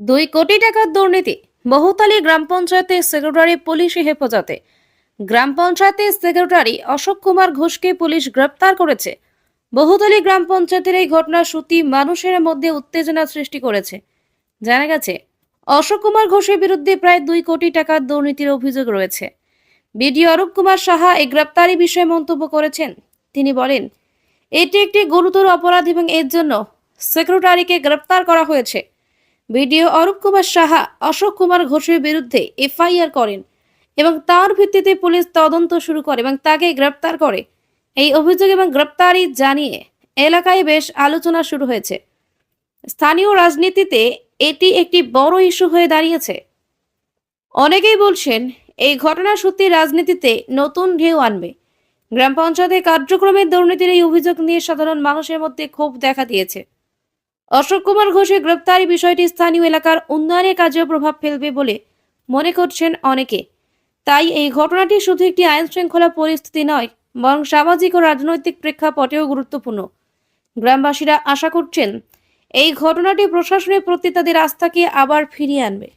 দুই কোটি টাকার দুর্নীতি। বহুতালী গ্রাম পঞ্চায়েতের সেক্রেটারি পুলিশ হেফাজতে। গ্রাম পঞ্চায়েতের সেক্রেটারি অশোক কুমার ঘোষকে পুলিশ গ্রেপ্তার করেছে। বহুতলী গ্রাম পঞ্চায়েতের এই ঘটনার সত্যি মানুষের মধ্যে উত্তেজনা সৃষ্টি করেছে। জানা গেছে, অশোক কুমার ঘোষের বিরুদ্ধে প্রায় দুই কোটি টাকার দুর্নীতির অভিযোগ রয়েছে। বিডিও অরূপ কুমার সাহা এই গ্রেপ্তারি বিষয়ে মন্তব্য করেছেন। তিনি বলেন, এটি একটি গুরুতর অপরাধ এবং এর জন্য সেক্রেটারিকে গ্রেপ্তার করা হয়েছে। বিডিও অরূপ কুমার সাহা, অশোক কুমার ঘোষের বিরুদ্ধে এফআইআর করেন এবং তার ভিত্তিতে পুলিশ তদন্ত শুরু করে এবং তাকে গ্রেপ্তার করে। এই অভিযোগ এবং গ্রেপ্তারি জানিয়ে এলাকায় বেশ আলোচনা শুরু হয়েছে। স্থানীয় রাজনীতিতে এটি একটি বড় ইস্যু হয়ে দাঁড়িয়েছে। অনেকেই বলছেন, এই ঘটনা সত্যি রাজনীতিতে নতুন ঢেউ আনবে। গ্রাম পঞ্চায়েতের কার্যক্রমের দুর্নীতির এই অভিযোগ নিয়ে সাধারণ মানুষের মধ্যে ক্ষোভ দেখা দিয়েছে। অশোক কুমার ঘোষের গ্রেপ্তারি বিষয়টি স্থানীয় এলাকার উন্নয়নের কাজেও প্রভাব ফেলবে বলে মনে করছেন অনেকে। তাই এই ঘটনাটি শুধু একটি আইন শৃঙ্খলা পরিস্থিতি নয়, বরং সামাজিক ও রাজনৈতিক প্রেক্ষাপটেও গুরুত্বপূর্ণ। গ্রামবাসীরা আশা করছেন, এই ঘটনাটি প্রশাসনের প্রতি তাদের আস্থাকে আবার ফিরিয়ে আনবে।